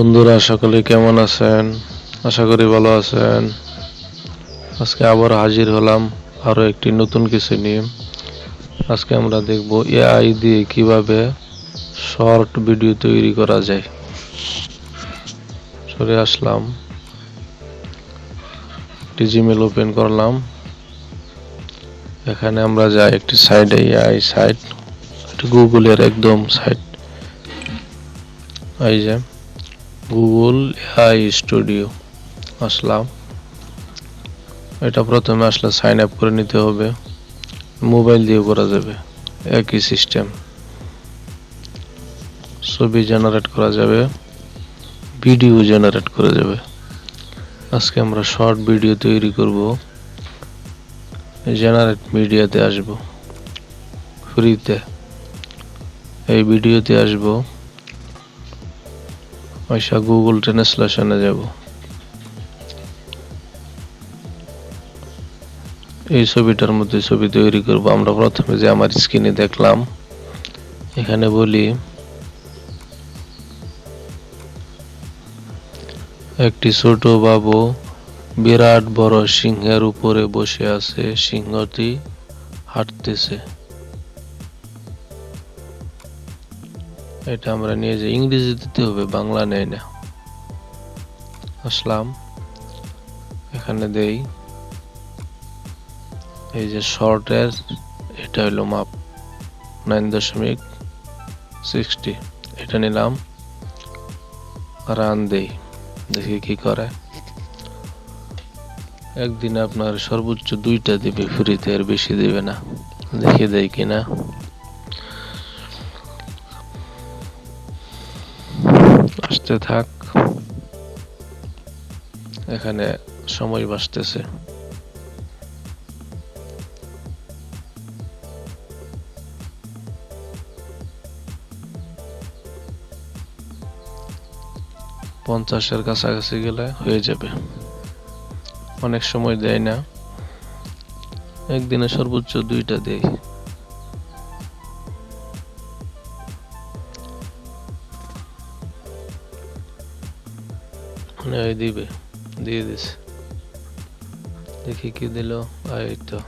বন্ধুরা, সকলে কেমন আছেন? আশা করি ভালো আছেন। আজকে আবার হাজির হলাম আরও একটি নতুন কিছু নিয়ে। আজকে আমরা দেখব এআই দিয়ে কীভাবে শর্ট ভিডিও তৈরি করা যায়। সরে আসলাম। একটি জিমেল ওপেন করলাম। এখানে আমরা যাই একটি সাইডে এআই সাইট গুগলের একদম সাইট এই যে। গুগল এআই স্টুডিও আসলাম। এটা প্রথমে আসলে সাইন আপ করে নিতে হবে। মোবাইল দিয়ে করা যাবে। একই সিস্টেম ছবি জেনারেট করা যাবে। ভিডিও জেনারেট করা যাবে। আজকে আমরা শর্ট ভিডিও তৈরি করব। জেনারেট মিডিয়াতে আসব। ফ্রিতে এই ভিডিওতে আসব। পয়সা গুগল ট্রান্সলেশনে যাব। এই ছবিটার মধ্যে ছবি তৈরি করব। আমরা প্রথমে যে আমার স্ক্রিনে দেখলাম, এখানে বলি, একটি ছোট বাবু বিরাট বড় সিংহের উপরে বসে আছে, সিংহটি হাঁটতেছে। এটা আমরা নিয়ে যাই। ইংরেজি দিতে হবে, বাংলা নেয় না। আসলাম। এখানে দেই। এই যে শর্টের এটা হলো মাপ নাইন দশমিক সিক্সটি এটা নিলাম। রান দেই। দেখি কি করে। একদিন আপনার সর্বোচ্চ দুইটা দিবে ফ্রিতে আর বেশি দিবে না। দেখে দেয় কিনা। আসতে থাক। এখানে সময় বাঁচতেছে। পঞ্চাশের কাছাকাছি গেলে হয়ে যাবে। অনেক সময় দেয় না। একদিনে সর্বোচ্চ দুইটা দেয়। মনে দিবে, দিয়ে দিছে দেখি কি দিল এই তো।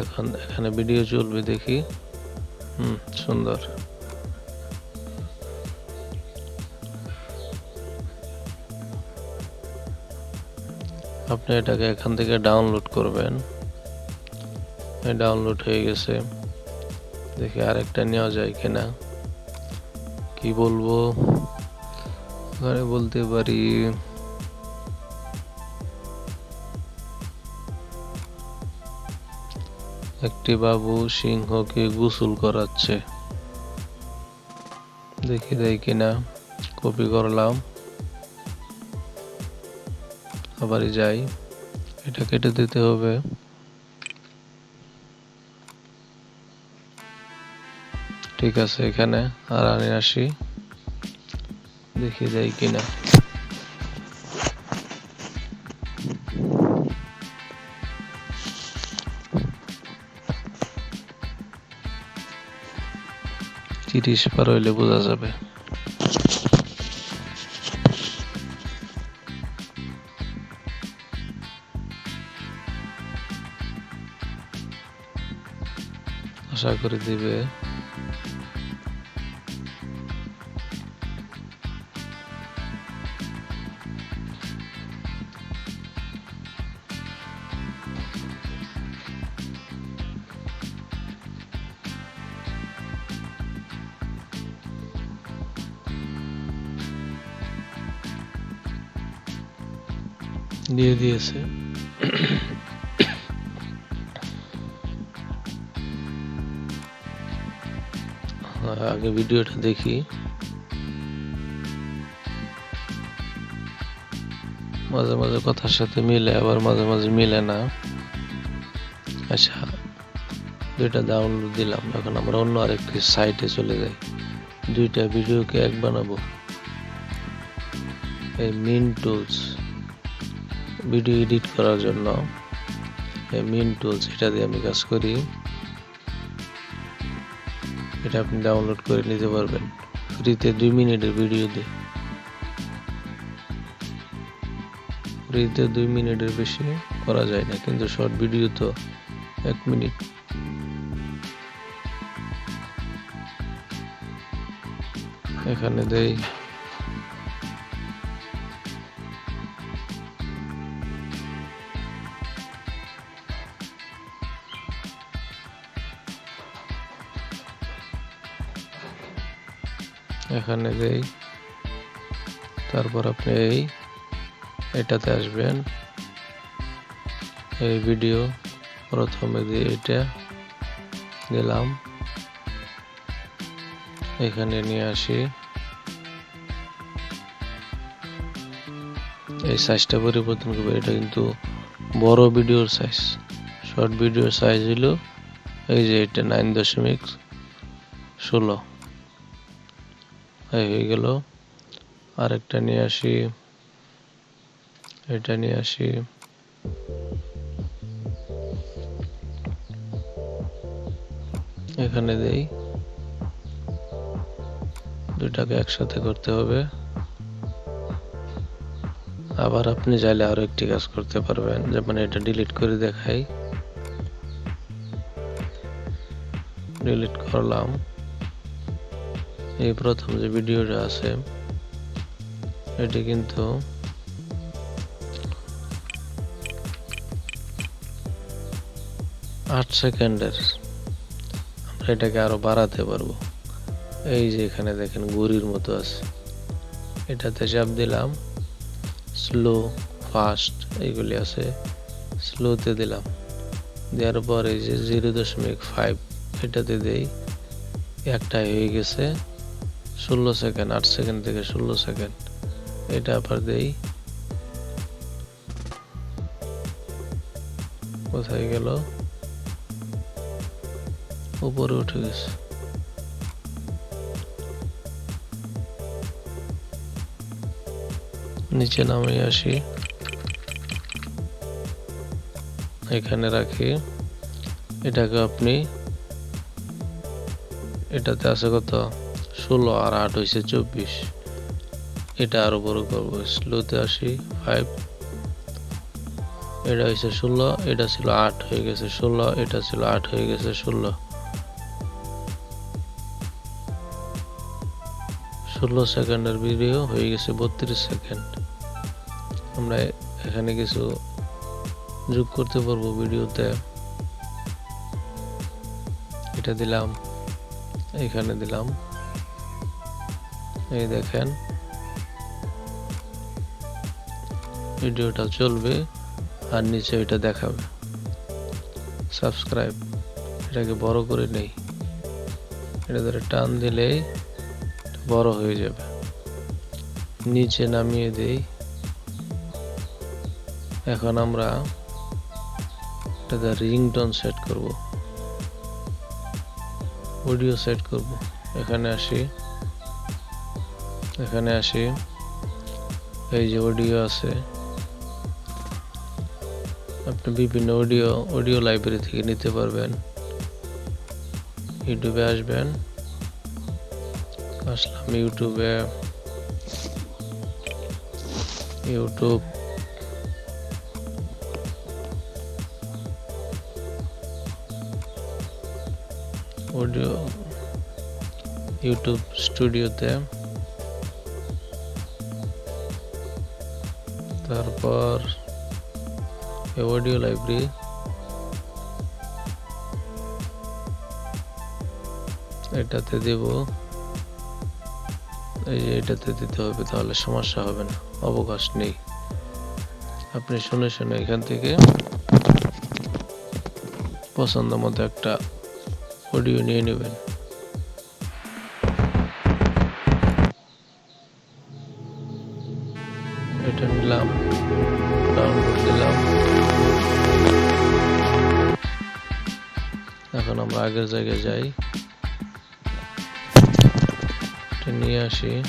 এখন, এখানে ভিডিও চলবে দেখি। হুম, সুন্দর। আপনি এটাকে এখান থেকে ডাউনলোড করবেন। ডাউনলোড হয়ে গেছে। দেখি আরেকটা নেওয়া যায় কিনা। কি বলব? এখানে বলতে পারি। একটি বাবু সিংহকে গোসল করাচ্ছে। দেখি দেয় কিনা, কপি করলাম। আবার যাই, এটা কেটে দিতে হবে। ঠিক আছে, এখানে আর আমি আসি। দেখি যায় কিনা। তিরিশ পার হইলে বোঝা যাবে। আশা করে দিবে। দিয়ে দিয়েছে। আগে ভিডিওটা দেখি। মাঝে মাঝে কথার সাথে মিলে, আবার মাঝে মাঝে মিলে না। আচ্ছা দুইটা ডাউনলোড দিলাম, এখন আমরা অন্য আরেকটি সাইটে চলে যাই। দুইটা ভিডিওকে এক বানাবো। এই মিন টুলস ভিডিও এডিট করার জন্য মিন টুলস এটা দিয়ে আমি কাজ করি। এটা আপনি ডাউনলোড করে নিতে পারবেন। ফ্রিতে দুই মিনিটের ভিডিও দেয়। ফ্রিতে দুই মিনিটের বেশি করা যায় না, কিন্তু শর্ট ভিডিও তো এক মিনিট। এখানে দেই। এখানে দেই তারপর আপনি এই, এটাতে আসবেন। এই ভিডিও প্রথমে দিয়ে এটা দিলাম। এখানে নিয়ে আসি। এই সাইজটা পরিবর্তন করব, এটা কিন্তু বড় ভিডিওর সাইজ শর্ট ভিডিওর সাইজ হলো এই যে এটা নাইন দশমিক ষোলো। হয়ে গেল। আরেকটা নিয়ে আসি। এটা নিয়ে আসি। এখানে দেই। দুটাকে একসাথে করতে হবে। আবার আপনি চাইলে আরও একটি কাজ করতে পারবেন। যেমন এটা ডিলিট করে দেখাই। ডিলিট করলাম। এই প্রথম যে ভিডিওটা আছে, এটি কিন্তু আট সেকেন্ডের। আমরা এটাকে আরও বাড়াতে পারব। এই যে এখানে দেখেন ঘুড়ির মতো আছে। এটাতে চাপ দিলাম। স্লো, ফাস্ট এইগুলি আছে। স্লোতে দিলাম। দেওয়ার পর এই যে জিরো দশমিক ফাইভ, এটাতে দেই। একটা হয়ে গেছে। ষোলো সেকেন্ড, আট সেকেন্ড থেকে ষোলো সেকেন্ড। এটা আবার দেই। কোথায় গেল? উপরে উঠে গেছে। নিচে নামিয়ে আসি। এখানে রাখি। এটাকে আপনি, এটাতে আছে কত? ষোলো আর আট হয়েছে চব্বিশ। এটা আরও বড় করব, স্লোতে আসি ফাইভ এটা হয়েছে ষোলো, এটা ছিল আট, হয়ে গেছে ষোলো, এটা ছিল আট, হয়ে গেছে ষোলো। ষোলো সেকেন্ডের ভিডিও, হয়ে গেছে বত্রিশ সেকেন্ড। আমরা এখানে কিছু যোগ করতে পারব ভিডিওতে। এটা দিলাম, এখানে দিলাম। এই দেখেন। ভিডিওটা চলবে আর নিচে এটা দেখাবে। সাবস্ক্রাইব, এটাকে বড় করে নেই। এটা ধরে টান দিলেই বড় হয়ে যাবে। নিচে নামিয়ে দেই। এখন আমরা এটাতে রিংটোন সেট করব। অডিও সেট করব। এখানে আসি। এখানে আসি। এই যে অডিও আছে। আপনি বিভিন্ন অডিও অডিও লাইব্রেরি থেকে নিতে পারবেন। ইউটিউবে আসবেন। আসলাম ইউটিউবে ইউটিউব অডিও ইউটিউব স্টুডিওতে তারপর অডিও লাইব্রেরি এটাতে দেব। এই যে এটাতে দিতে হবে, তাহলে সমস্যা হবে না, অবকাশ নেই। আপনি শুনে শুনে এখান থেকে পছন্দ মতো একটা অডিও নিয়ে নেবেন। এটা নিলাম। ডাউনলোড দিলাম। এখন আমরা আগের জায়গায় যাই। এটা নিয়ে আসি।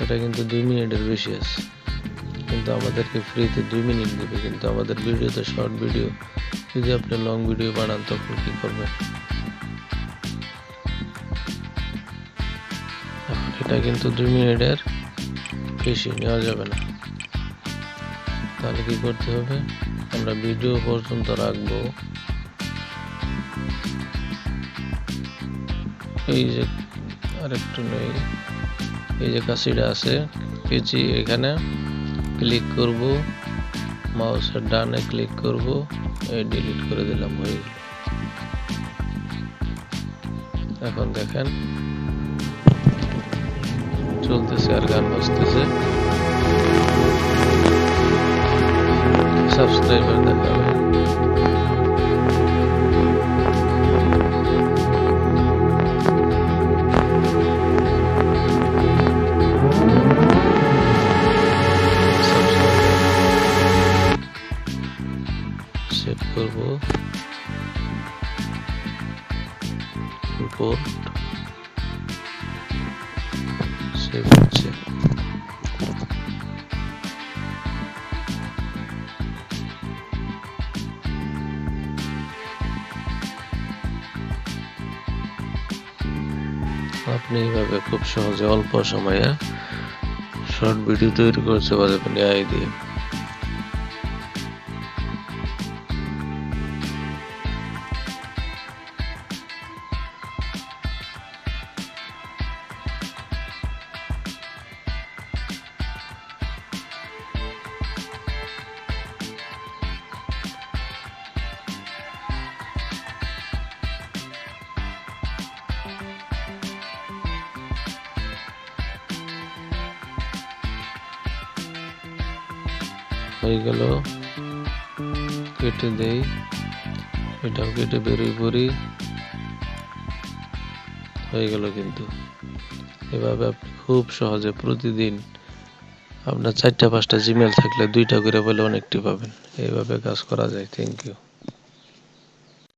এটা কিন্তু দুই মিনিটের বেশি আছে। কিন্তু আমাদেরকে ফ্রিতে দুই মিনিট দেবে। কিন্তু আমাদের ভিডিওতে শর্ট ভিডিও। যদি আপনি লং ভিডিও বানান, তখন কি করবেন? এটা কিন্তু দুই মিনিটের বেশি নেওয়া যাবে না। তাহলে কি করতে হবে? আমরা ভিডিও পর্যন্ত রাখব। এই যে আরেকটু নেই। এই যে কাশিটা আছে কেচি এখানে ক্লিক করব। মাউসের ডানে ক্লিক করব। এই ডিলিট করে দিলাম, হয়ে গেল। এখন দেখেন চলতেছে আর গান বাজতেছে। সাবস্ক্রাইবার দেখাবে আপনি এইভাবে খুব সহজে অল্প সময়ে শর্ট ভিডিও তৈরি করতে পারবেন এআই দিয়ে হয়ে গেল। কেটে দেই। এটাও কেটে বেরোই পড়ি। হয়ে গেল কিন্তু। এভাবে আপনি খুব সহজে প্রতিদিন আপনার চারটা পাঁচটা জিমেল থাকলে দুইটা করে বলে অনেকটি পাবেন। এইভাবে কাজ করা যায়। Thank you